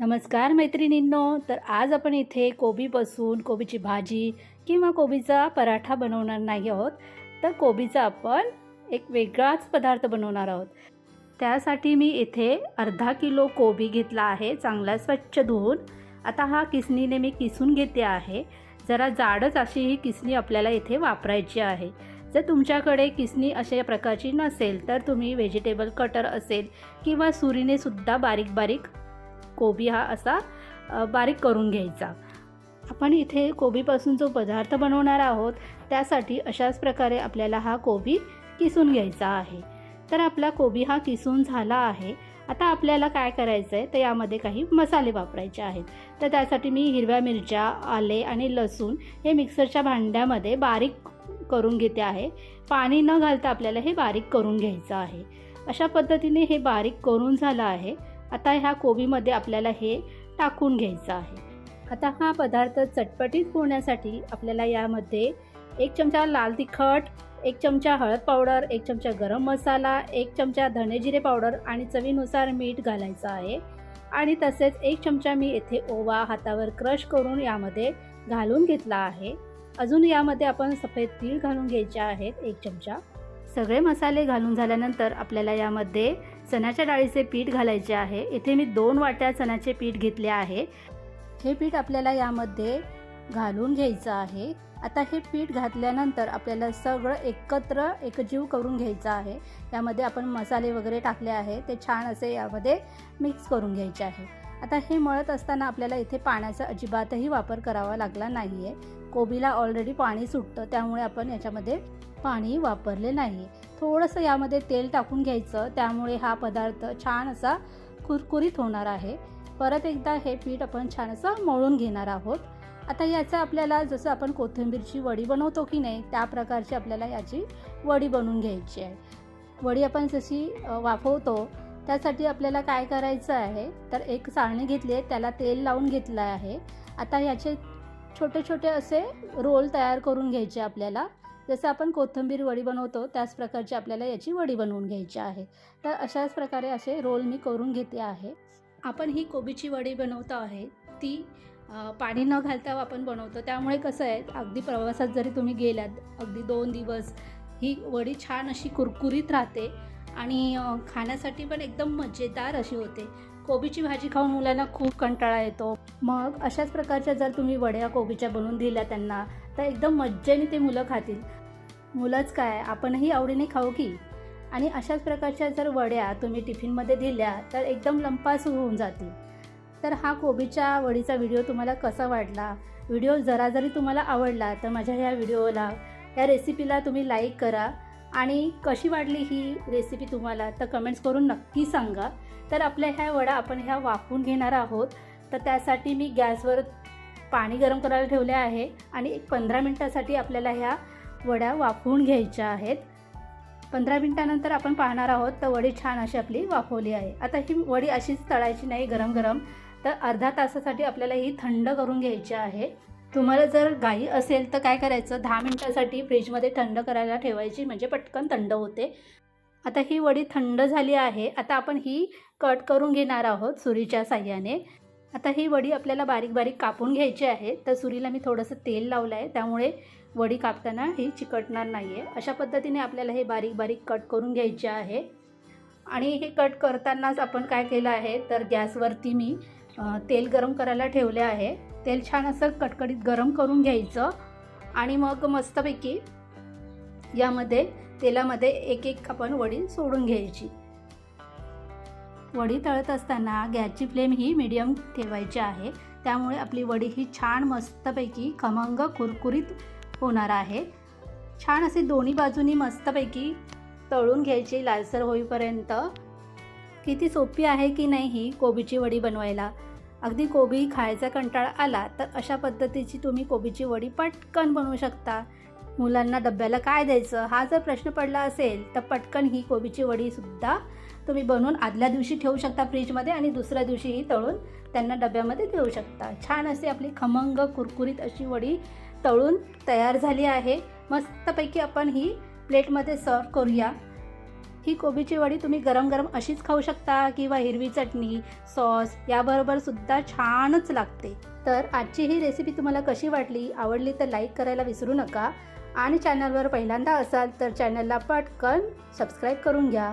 नमस्कार मैत्रिणींनो तर आज आपण इथे कोबीपासून कोबीची भाजी किंवा कोबीचा पराठा बनवणार नाही आहोत. तर कोबीचा आपण एक वेगळाच पदार्थ बनवणार आहोत. त्यासाठी मी इथे अर्धा किलो कोबी घेतला आहे चांगला स्वच्छ धुवून. आता हा किसणीने मी किसून घेते आहे. जरा जाडच अशी ही किसणी आपल्याला इथे वापरायची आहे. जर तुमच्याकडे किसणी अशा प्रकारची नसेल तर तुम्ही व्हेजिटेबल कटर असेल किंवा सुरीने सुद्धा बारीक बारीक कोबी हा असा बारीक करून घ्यायचा. आपण इथे कोबीपासून जो पदार्थ बनवणार आहोत त्यासाठी अशाच प्रकारे आपल्याला हा कोबी किसून घ्यायचा आहे. तर आपला कोबी हा किसून झाला आहे. आता आपल्याला काय करायचं आहे तर यामध्ये काही मसाले वापरायचे आहेत. तर त्यासाठी मी हिरव्या मिरच्या आले आणि लसूण हे मिक्सरच्या भांड्यामध्ये बारीक करून घेते आहे. पाणी न घालता आपल्याला हे बारीक करून घ्यायचं आहे. अशा पद्धतीने हे बारीक करून झालं आहे. आता ह्या कोबीमध्ये आपल्याला हे टाकून घ्यायचं आहे. आता हा पदार्थ चटपटीत होण्यासाठी आपल्याला यामध्ये एक चमचा लाल तिखट एक चमचा हळद पावडर एक चमचा गरम मसाला एक चमचा धनेजिरे पावडर आणि चवीनुसार मीठ घालायचं आहे. आणि तसेच एक चमचा मी येथे ओवा हातावर क्रश करून यामध्ये घालून घेतला आहे. अजून यामध्ये आपण सफेद तीळ घालून घ्यायचे आहेत एक चमचा. सगळे मसाले घालून झाल्यानंतर आपल्याला यामध्ये चण्याच्या डाळीचे पीठ घालायचे आहे. इथे मी दोन वाट्या चण्याचे पीठ घेतले आहे. हे पीठ आपल्याला यामध्ये घालून घ्यायचं आहे. आता हे पीठ घातल्यानंतर आपल्याला सगळं एकत्र एकजीव करून घ्यायचं आहे. यामध्ये आपण मसाले वगैरे टाकले आहे. ते छान असे यामध्ये मिक्स करून घ्यायचे आहे. आता हे मळत असताना आपल्याला इथे पाण्याचा अजिबातही वापर करावा लागला नाही आहे कोबीला ऑलरेडी पाणी सुटतं. त्यामुळे आपण याच्यामध्ये पाणी वापरले नाही. थोडंसं यामध्ये तेल टाकून घ्यायचं. त्यामुळे हा पदार्थ छान असा कुरकुरीत होणार आहे. परत एकदा हे पीठ आपण छान असं मळून घेणार आहोत. आता याचं आपल्याला जसं आपण कोथिंबीरची वडी बनवतो की नाही त्या प्रकारची आपल्याला याची वडी बनवून घ्यायची आहे. वडी आपण जशी वाफवतो त्यासाठी आपल्याला काय करायचं आहे तर एक चाळणी घेतली आहे त्याला तेल लावून घेतलं आहे. आता याचे छोटे छोटे असे रोल तयार करून घ्यायचे आपल्याला. जसं आपण कोथिंबीर वडी बनवतो त्याच प्रकारची आपल्याला याची वडी बनवून घ्यायची आहे. तर अशाच प्रकारे असे रोल मी करून घेते आहे. आपण ही कोबीची वडी बनवतो आहे. ती पाणी न घालता आपण बनवतो. त्यामुळे कसं आहे अगदी प्रवासात जरी तुम्ही गेलात अगदी दोन दिवस ही वडी छान अशी कुरकुरीत राहते आणि खाण्यासाठी पण एकदम मजेदार अशी होते. कोबीची भाजी खाऊन मुलांना खूप कंटाळा येतो. मग अशाच प्रकारच्या जर तुम्ही वड्या कोबीच्या बनवून दिल्या त्यांना तर एकदम मज्जेने ते मुलं खातील. मुलंच काय आपणही आवडीने खाऊ की? आणि अशाच प्रकारच्या जर वड्या तुम्ही टिफिनमध्ये दिल्या तर एकदम लंपास होऊन जातील. तर हा कोबीच्या वडीचा व्हिडिओ तुम्हाला कसा वाटला? व्हिडिओ जरा जरी तुम्हाला आवडला तर माझ्या ह्या व्हिडिओला या रेसिपीला तुम्ही लाईक करा. आणि कशी वाटली ही रेसिपी तुम्हाला तर कमेंट्स करून नक्की सांगा. तर आपल्या ह्या वडा आपण ह्या वाफवून घेणार आहोत. तर त्यासाठी मी गॅसवर पाणी गरम करायला ठेवले आहे आणि एक पंधरा मिनटासाठी आपल्याला ह्या वड्या वाफवून घ्यायच्या आहेत. पंधरा मिनटानंतर आपण पाहणार आहोत तर वडी छान अशी आपली वाफवली आहे. आता ही वडी अशीच तळायची नाही गरम गरम. तर अर्धा तासासाठी आपल्याला ही थंड करून घ्यायची आहे. तुम्हाला जर गाई असेल तर काय करायचं दहा मिनटासाठी फ्रीजमध्ये थंड करायला ठेवायची म्हणजे पटकन थंड होते. आता ही वडी थंड झाली आहे. आता आपण ही कट करून घेणार आहोत सुरीच्या साह्याने. आता ही वडी आपल्याला बारीक बारीक कापून घ्यायची आहे. तर सुरीला मी थोडंसं तेल लावलं आहे. त्यामुळे वडी कापताना ही चिकटणार नाही आहे अशा पद्धतीने आपल्याला हे बारीक बारीक कट करून घ्यायचे आहे. आणि हे कट करतानाच आपण काय केलं आहे तर गॅसवरती मी तेल गरम करायला ठेवले आहे. तेल छान असं कटकडीत गरम करून घ्यायचं. आणि मग मस्तपैकी यामध्ये तेलामध्ये एक एक आपण वडी सोडून घ्यायची. वडी तळत असताना गॅसची फ्लेम ही मिडियम ठेवायची आहे. त्यामुळे आपली वडी ही छान मस्तपैकी खमंग कुरकुरीत होणार आहे. छान असे दोन्ही बाजूनी मस्तपैकी तळून घ्यायची लालसर होईपर्यंत. किती सोपी आहे की नाही ही कोबीची वडी बनवायला? अगदी कोबी खायचा कंटाळा आला तर अशा पद्धतीची तुम्ही कोबीची वडी पटकन बनवू शकता. मुलांना डब्याला काय द्यायचं? हा जर प्रश्न पडला असेल तर पटकन ही कोबीची वडीसुद्धा तुम्ही बनवून आदल्या दिवशी ठेवू शकता फ्रीजमध्ये आणि दुसऱ्या दिवशीही तळून त्यांना डब्यामध्ये देऊ शकता. छान अशी आपली खमंग कुरकुरीत अशी वडी तळून तयार झाली आहे. मस्तपैकी आपण ही प्लेटमध्ये सर्व करूया. ही कोबीची वडी तुम्ही गरम गरम अशीच खाऊ शकता किंवा हिरवी चटणी सॉस याबरोबर सुद्धा छानच लागते. तर आजची ही रेसिपी तुम्हाला कशी वाटली आवडली तर लाईक करायला विसरू नका. आणि चॅनलवर पहिल्यांदा असाल तर चॅनलला पटकन सबस्क्राईब करून घ्या.